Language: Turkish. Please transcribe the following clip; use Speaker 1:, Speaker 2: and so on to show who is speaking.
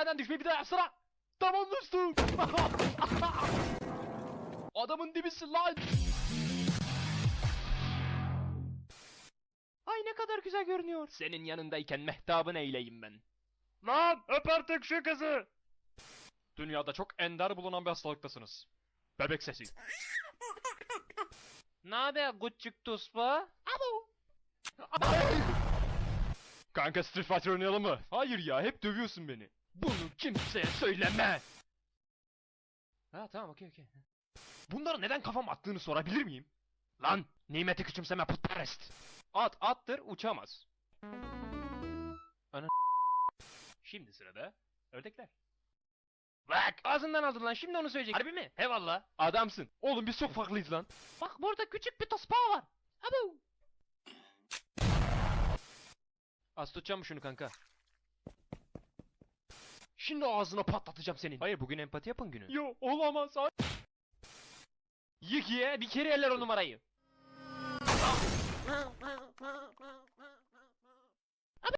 Speaker 1: Merdivenden düşmeyi bir daha yapsana. Tamam dostum. Adamın dibisin lan. Ay ne kadar güzel görünüyor. Senin yanındayken mehtabın eyleyim ben. Lan öp artık şu kızı. Dünyada çok ender bulunan bir hastalıktasınız. Bebek sesi. Ne haber küçük tospa? Abo. Kanka Street Fighter oynayalım mı? Hayır ya hep dövüyorsun beni. Bunu kimseye söyleme. Ha tamam okey okey. Bunları neden kafam attığını sorabilir miyim? Lan nimeti küçümseme putperest. At attır uçamaz. Ana Şimdi sırada ördekler. Bak ağzından aldın lan şimdi onu söyleyecek. Harbi mi? He valla. Adamsın. Oğlum biz çok farklıyız lan. Bak burada küçük bir tospa var. Abo. Az tutacağım şunu kanka? Şimdi ağzına patlatacağım senin. Hayır bugün empati yapın günü. Yo olamaz. Yık ye bir kere eller o numarayı.